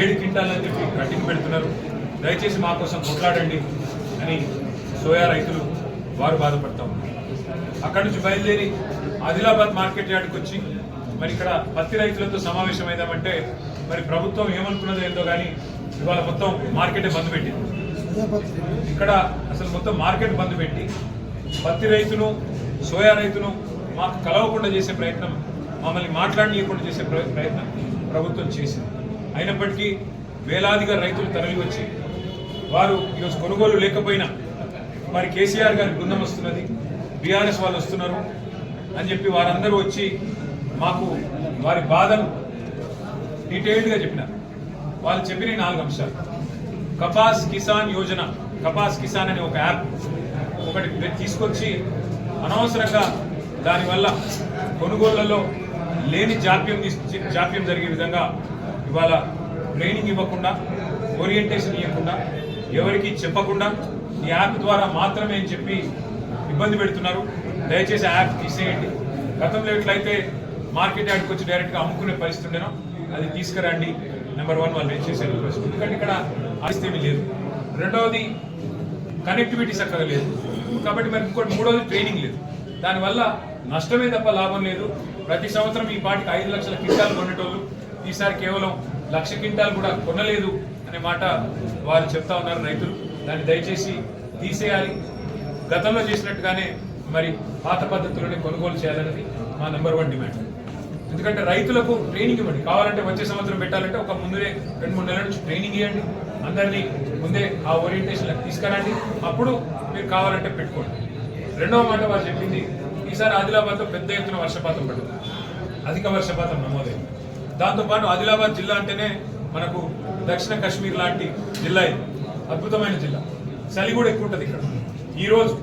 ఏడు క్వింటాల్ చెప్పి కట్టింగ్ పెడుతున్నారు. దయచేసి మా కోసం కొట్లాడండి అని సోయా రైతులు వారు బాధపడతా ఉన్నారు. అక్కడి నుంచి బయలుదేరి ఆదిలాబాద్ మార్కెట్ యార్డ్కి వచ్చి మరి ఇక్కడ పత్తి రైతులతో సమావేశమైందామంటే మరి ప్రభుత్వం ఏమనుకున్నదో ఏందో కానీ ఇవాళ మొత్తం మార్కెటే బంద్ పెట్టింది. ఇక్కడ అసలు మొత్తం మార్కెట్ బంద్ పెట్టి పత్తి రైతును సోయా రైతును మాకు కలవకుండా చేసే ప్రయత్నం మమ్మల్ని మాట్లాడనీయకుండా చేసే ప్రయత్నం ప్రభుత్వం చేసింది. అయినప్పటికీ వేలాదిగా రైతులు తరలి వచ్చి వారు ఈరోజు కొనుగోలు లేకపోయినా మరి కేసీఆర్ గారి బృందం వస్తున్నది బీఆర్ఎస్ వాళ్ళు వస్తున్నారు అని చెప్పి వారందరూ వచ్చి మాకు వారి బాధను డీటెయిల్డ్గా చెప్పినారు. వాళ్ళు చెప్పిన నాలుగు అంశాలు. కపాస్ కిసాన్ యోజన కపాస్ కిసాన్ అనే ఒక యాప్ ఒకటి తీసుకొచ్చి అనవసరంగా దానివల్ల కొనుగోళ్ళలో లేని జాప్యం తీసు జాప్యం జరిగే విధంగా ఇవాళ ట్రైనింగ్ ఇవ్వకుండా ఓరియంటేషన్ ఇవ్వకుండా ఎవరికి చెప్పకుండా ఈ యాప్ ద్వారా మాత్రమే అని చెప్పి ఇబ్బంది పెడుతున్నారు. దయచేసి యాప్ తీసేయండి. గతంలో ఎట్లయితే మార్కెట్ యాడ్కి వచ్చి డైరెక్ట్గా అమ్ముకునే పరిస్థితి ఉండేనో అది తీసుకురండి. నెంబర్ వన్ వాళ్ళు చేసే రిక్వెస్ట్ ఎందుకంటే ఇక్కడ ఆస్తి లేదు. రెండవది కనెక్టివిటీ చక్కగా లేదు. కాబట్టి మరి ఇంకోటి మూడవది ట్రైనింగ్ లేదు. దానివల్ల నష్టమే తప్ప లాభం లేదు. ప్రతి సంవత్సరం ఈ పాటికి ఐదు లక్షల క్వింటాలు కొనేటోళ్ళు ఈసారి కేవలం లక్ష క్వింటాలు కూడా కొనలేదు అనే మాట వారు చెప్తా ఉన్నారు రైతులు. దాన్ని దయచేసి తీసేయాలి. గతంలో చేసినట్టుగానే మరి పాత పద్ధతుల్లోనే కొనుగోలు చేయాలన్నది మా నెంబర్ వన్ డిమాండ్ ఎందుకంటే రైతులకు ట్రైనింగ్ ఇవ్వండి. కావాలంటే వచ్చే సంవత్సరం పెట్టాలంటే ఒక ముందే రెండు మూడు నెలల నుంచి ట్రైనింగ్ ఇవ్వండి. అందరినీ ముందే ఆ ఓరియంటేషన్ తీసుకురండి. అప్పుడు మీరు కావాలంటే పెట్టుకోండి. రెండవ మాట వారు చెప్పింది ఈసారి ఆదిలాబాద్లో పెద్ద ఎత్తున వర్షపాతం పడుతుంది. అధిక వర్షపాతం నమోదైంది. దాంతోపాటు ఆదిలాబాద్ జిల్లా అంటేనే మనకు దక్షిణ కాశ్మీర్ లాంటి జిల్లా ఇది. అద్భుతమైన జిల్లా. చలి కూడా ఎక్కువ ఉంటుంది ఇక్కడ. ఈరోజు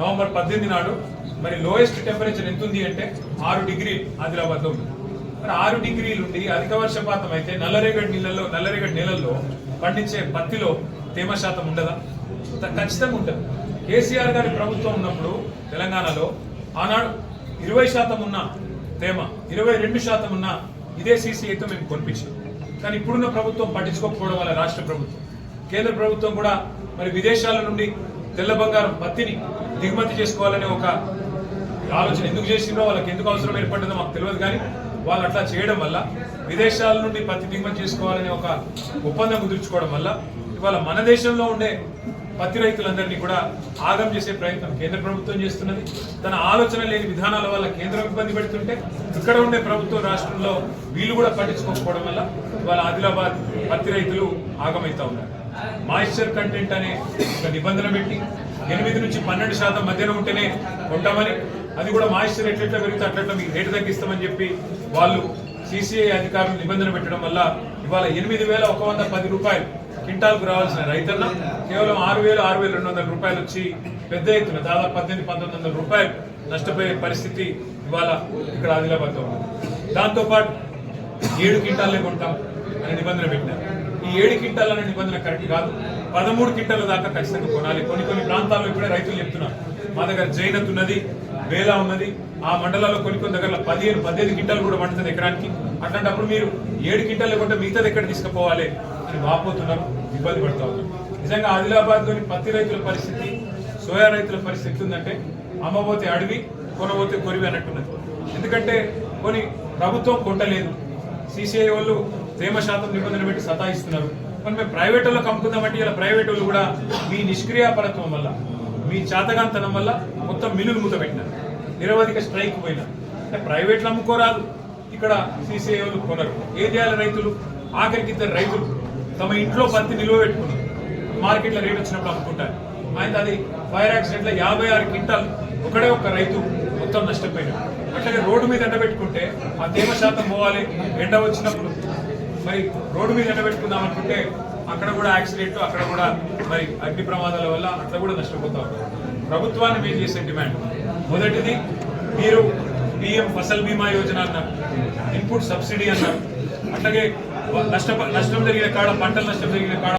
నవంబర్ పద్దెనిమిది నాడు మరి లోయెస్ట్ టెంపరేచర్ ఎంత ఉంది అంటే ఆరు డిగ్రీ ఆదిలాబాద్లో ఉంది. మరి ఆరు డిగ్రీలు ఉండి అధిక వర్షపాతం అయితే నల్లరేగడి నీళ్ళల్లో నల్లరేగడి నీళ్ళల్లో పండించే పత్తిలో తేమ శాతం ఉండదా? ఖచ్చితంగా ఉంటుంది కేసీఆర్ గారి ప్రభుత్వం ఉన్నప్పుడు తెలంగాణలో ఆనాడు ఇరవై శాతం ఉన్న తేమ ఇరవై రెండు శాతం ఉన్న ఇదే సీసీఐతో మేము కొనిపించాం. కానీ ఇప్పుడున్న ప్రభుత్వం పట్టించుకోకపోవడం వల్ల రాష్ట్ర ప్రభుత్వం కేంద్ర ప్రభుత్వం కూడా మరి విదేశాల నుండి తెల్ల బంగారం పత్తిని దిగుమతి చేసుకోవాలనే ఒక ఆలోచన ఎందుకు చేసిండ్రో వాళ్ళకి ఎందుకు అవసరం ఏర్పడిందో మాకు తెలియదు కానీ వాళ్ళు అట్లా చేయడం వల్ల విదేశాల నుండి పత్తి దిగుమతి చేసుకోవాలనే ఒక ఒప్పందం కుదుర్చుకోవడం వల్ల ఇవాళ మన దేశంలో ఉండే పత్తి రైతులందరినీ కూడా ఆగం చేసే ప్రయత్నం కేంద్ర ప్రభుత్వం చేస్తున్నది. తన ఆలోచన లేని విధానాల వల్ల కేంద్రం ఇబ్బంది పెడుతుంటే ఇక్కడ ఉండే ప్రభుత్వం రాష్ట్రంలో వీళ్ళు కూడా పట్టించుకోకపోవడం వల్ల ఇవాళ ఆదిలాబాద్ పత్తి రైతులు ఆగమైతా ఉన్నారు. మాయిశ్చర్ కంటెంట్ అనే ఒక నిబంధన పెట్టి ఎనిమిది నుంచి పన్నెండు శాతం మధ్యన ఉంటేనే కొంటామని అది కూడా మాయిశ్చర్ ఎట్లెట్లా పెరిగితే అట్లట్లా మీకు రేటు తగ్గిస్తామని చెప్పి వాళ్ళు సిసిఐ అధికారులు నిబంధన పెట్టడం వల్ల ఇవాళ ఎనిమిది వేల ఒక వంద పది రూపాయలు క్వింటాల్కు రావాల్సిన రైతన్న కేవలం ఆరు వేలు ఆరు వేల రెండు వందల రూపాయలు వచ్చి పెద్ద ఎత్తున దాదాపు పద్దెనిమిది పంతొమ్మిది వందల రూపాయలు నష్టపోయే పరిస్థితి ఇవాళ ఇక్కడ ఆదిలాబాద్లో ఉంది దాంతోపాటు ఏడు క్వింటాలే కొంటాం అనే నిబంధన పెట్టినారు. ఈ ఏడు క్వింటాల్ అనే నిబంధన కరెక్ట్ కాదు. పదమూడు క్వింటాల దాకా ఖచ్చితంగా కొనాలి. కొన్ని కొన్ని ప్రాంతాల్లో ఇప్పుడే రైతులు చెప్తున్నారు. మా దగ్గర జైనత్ ఉన్నది వేలా ఉన్నది. ఆ మండలాల్లో కొన్ని కొన్ని దగ్గర పదిహేను పదిహేను క్వింటాలు కూడా పండుతుంది ఎకరానికి. అట్లాంటప్పుడు మీరు ఏడు క్వింటాలు లేకుంటే మిగతాది ఎక్కడ తీసుకుపోవాలి అని వాపోతున్నారు ఇబ్బంది పడుతూ ఉన్నారు నిజంగా ఆదిలాబాద్లోని పత్తి రైతుల పరిస్థితి సోయా రైతుల పరిస్థితి ఉందంటే అమ్మబోతే అడవి కొనబోతే కొరివి అన్నట్టున్నది. ఎందుకంటే కొన్ని ప్రభుత్వం కొట్టలేదు సిసిఐ వాళ్ళు తేమ శాతం నిబంధన పెట్టి సతాయిస్తున్నారు. మరి మేము ప్రైవేట్ వాళ్ళకి అమ్ముకుందామంటే ఇలా ప్రైవేట్ వాళ్ళు కూడా మీ నిష్క్రియాపరత్వం వల్ల మీ చాతగాంతనం వల్ల మొత్తం మిల్లులు మూత పెట్టినారు నిరవధిక స్ట్రైక్ పోయినారు. అంటే ప్రైవేట్లు అమ్ముకోరాదు. ఇక్కడ సీసీఐలు కొనరు. ఏం చేయాలి రైతులు ఆఖరికి ఇద్దరు రైతులు తమ ఇంట్లో పత్తి నిల్వ పెట్టుకున్నారు మార్కెట్లో రేట్ వచ్చినప్పుడు అమ్ముకుంటారు. ఆయన అది ఫైర్ యాక్సిడెంట్లో యాభై ఆరు క్వింటాల్ ఒకడే ఒక రైతు మొత్తం నష్టపోయినాడు. అట్లాగే రోడ్డు మీద ఎండబెట్టుకుంటే ఆ తేమ శాతం పోవాలి. ఎండ వచ్చినప్పుడు మరి రోడ్డు మీద ఎండబెట్టుకుందాం అనుకుంటే అక్కడ కూడా యాక్సిడెంట్లు అక్కడ కూడా మరి అగ్ని ప్రమాదాల వల్ల అట్లా కూడా నష్టపోతా ప్రభుత్వాన్ని మేము చేసే డిమాండ్. మొదటిది మీరు పిఎం ఫసల్ బీమా యోజన అన్నారు ఇన్పుట్ సబ్సిడీ అన్నారు అట్లాగే నష్ట నష్టం జరిగిన కాడ పంటల నష్టం జరిగిన కాడ